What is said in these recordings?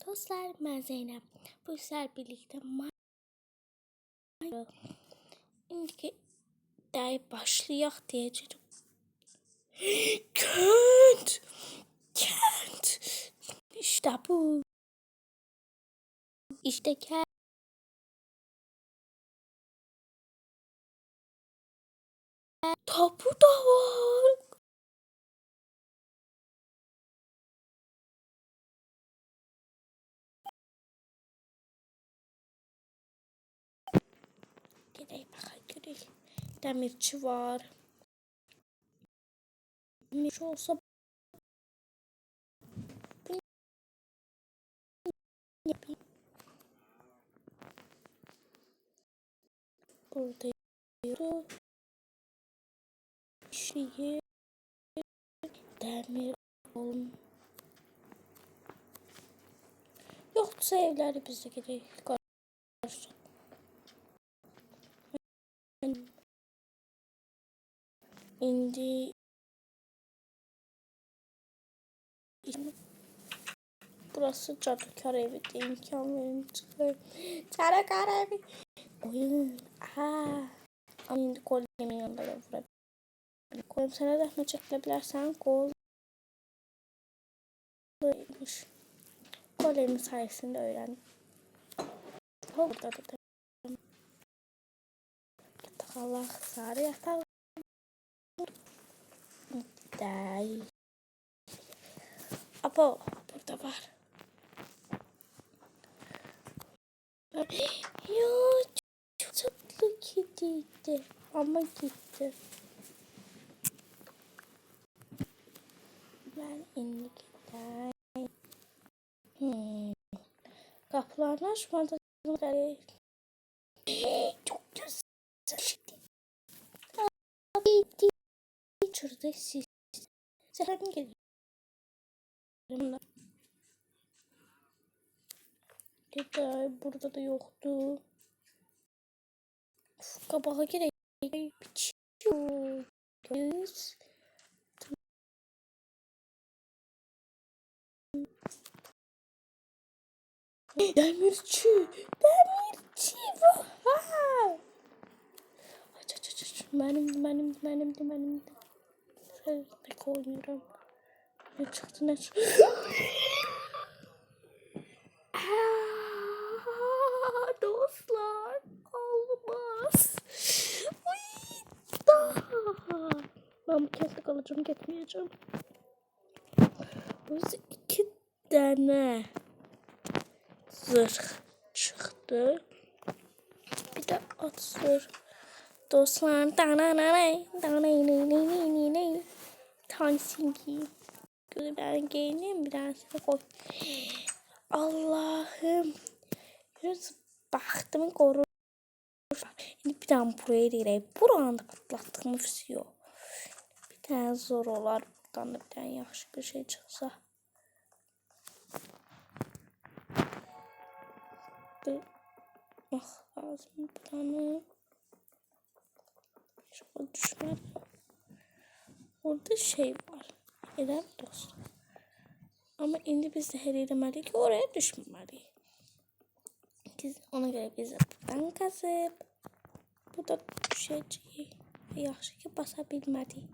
Dostlar ben Zeynep. Bu sizler birlikte. Şimdi day başlayak diyeceğim. Kent! Kent! İşte bu. İşte Kent. Tapu da var. Bakalım göreyim. Demirçi var. Demirçi olsa. Burada yürü. Şeyi demir olun. Yoksa evleri bize gerek. İndi Burası Cadıkar evi de imkan verin çıkıyor. Cadıkar evi. Oyun. Aa. Ama indi kolyemin yanında da vurabilirim. Koyayım sana zahmet çekilebilirsen. Böyleymiş. Kolyemin sayesinde öğrendim. Orada da Allah sarı yatak. Değil. Apo burada var. Ya çok tatlı kediydi ama gitti. Ben indi gider. Hmm. Kapılarını açmadı. Çok güzel. Abi Şurada siz. Sen geliyor. Gider burada da yoktu. Uf, kabağa gerek. Biçiyor. Göz. Demirçi. Demirçi. Vaha. Aç aç aç. Benim benim benim de benim de. Şöyle koyuyorum. Ne çıktı ne çıktı. Dostlar olmaz. Uy, da. Ben bu kentlik alacağım gitmeyeceğim. Bu iki tane zırh çıktı. Bir de at zırh. Dostlar dananay dananay Tansingi. Gözü ben giyineyim bir tanesini koy. Allah'ım. Biraz baktım korur. Şimdi bir tane buraya değil. Buranı da patlattığımı füsüyor. Bir tane zor olar. Buradan da bir tane yaxşı bir şey çıksa. Bak lazım bir tane. Şöyle düşmedi. Orada şey var. Elə dostlar. Ama indi biz de her eləməliyik ki, oraya düşməməliyik. Biz ona göre biz buradan kazıp burada düşəcəyik. Yaxşı ki, basa bilmədik.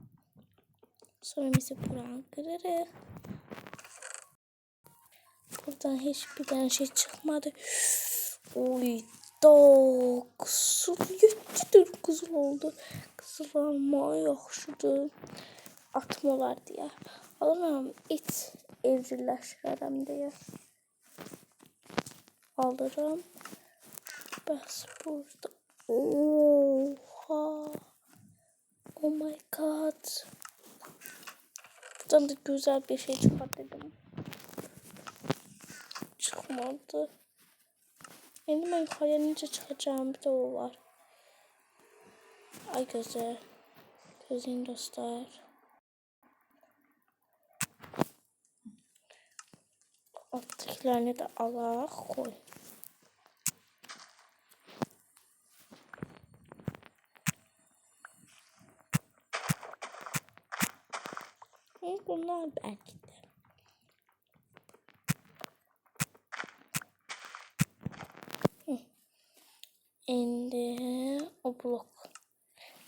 Sonra bizi buranı qırırıq. Buradan heç bir dənə şey çıxmadı. Oy, da kızıl yettidir kızıl oldu. Kızıl alma yaxşıdır. Atmalar diye. Alıram it evcilleştirərəm deyə. Alırım. Bəs burada. Oha. Oh my god. Buradan da güzel bir şey çıkar dedim. Çıkmadı. Şimdi ben yukarıya nice çıkacağım bir de o var. Ay göze. Gözün dostlar. Alttakilerini de ala koy. Bunlar belki de. Şimdi o blok.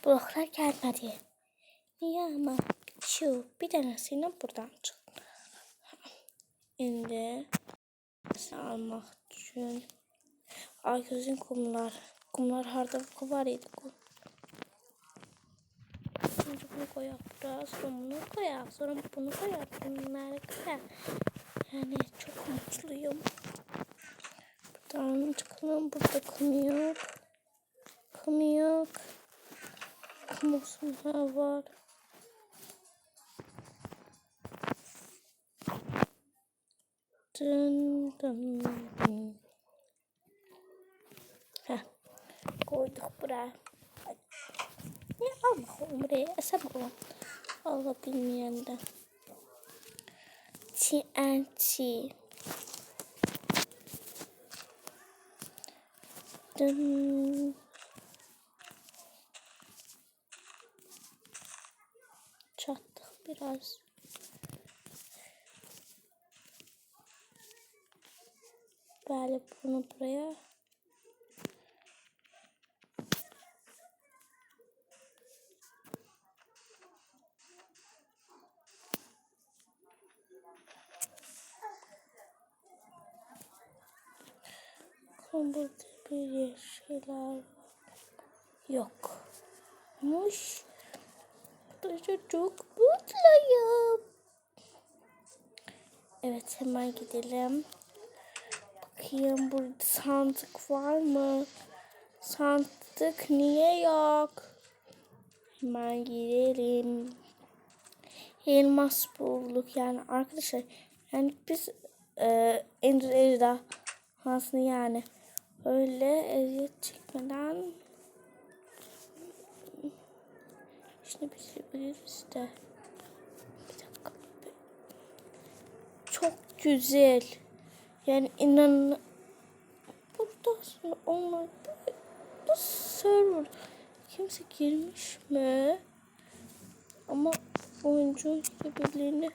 Bloklar gelmedi. Niye ama? Şu bir tanesini buradan çık. Şimdi almak için. Gözün kumlar. Kumlar harda var idi. Önce bunu koyak biraz. Sonra bunu koyak. Sonra bunu koyak. Bunları koyak. Yani çok mutluyum. Buradan çıkalım. Burada kum yok. Kum yok. Kum olsun var. Dın dın dın. Heh. Koyduk buraya. Ay. Ne al bakalım buraya. Bakalım. Allah bilmeyenden. TNT. Dın. Çattık biraz. Böyle bunu buraya. Burada bir şeyler var. Yok. Muş. Burada çok mutluyum. Evet hemen gidelim. Bakayım burada sandık var mı? Sandık niye yok? Hemen gidelim. Elmas bulduk yani arkadaşlar. Yani biz e, Ender Ejderhasını yani öyle eziyet çekmeden işte bitirebiliriz de. Bir dakika. Çok güzel. Yani inan burada sonra onlar bu, bu server kimse girmiş mi? Ama oyuncu birbirlerine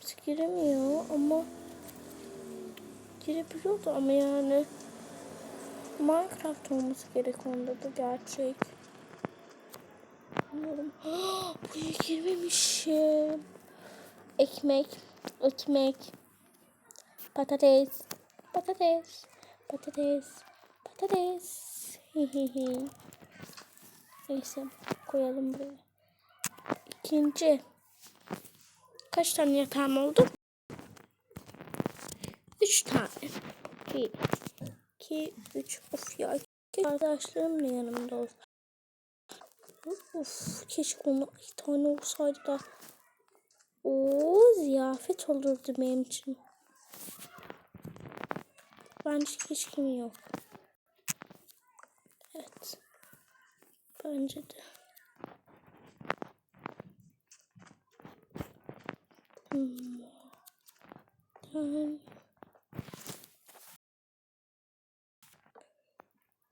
kimse giremiyor ama girebiliyordu ama yani Minecraft olması gerek onda da gerçek. Bilmiyorum. Buraya girmemişim. Ekmek, ekmek, patates, patates, patates, patates. Hihihi. Neyse koyalım buraya. İkinci. Kaç tane yatağım oldu? Üç tane. Bir, iki, üç. Of ya. Keşke arkadaşlarım da yanımda olsa. Of keşke ona iki tane olsaydı da. O ziyafet olurdu benim için. Bence hiç kim yok. Evet. Bence de. Hmm. Ben...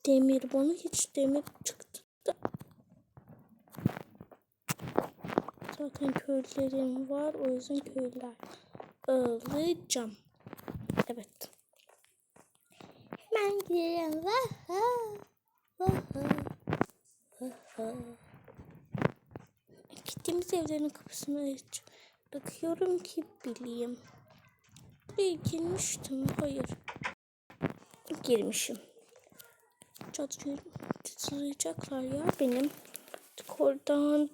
Demir bana hiç demir çıktı da. Zaten köylülerim var o yüzden köylüler alacağım. Evet. Hemen gidelim. Vaha. Vaha. Vaha. Gittiğimiz evlerin kapısını aç. Bakıyorum ki bileyim. Buraya girmiştim. Hayır. Girmişim. Çatlayacaklar ya benim. Oradan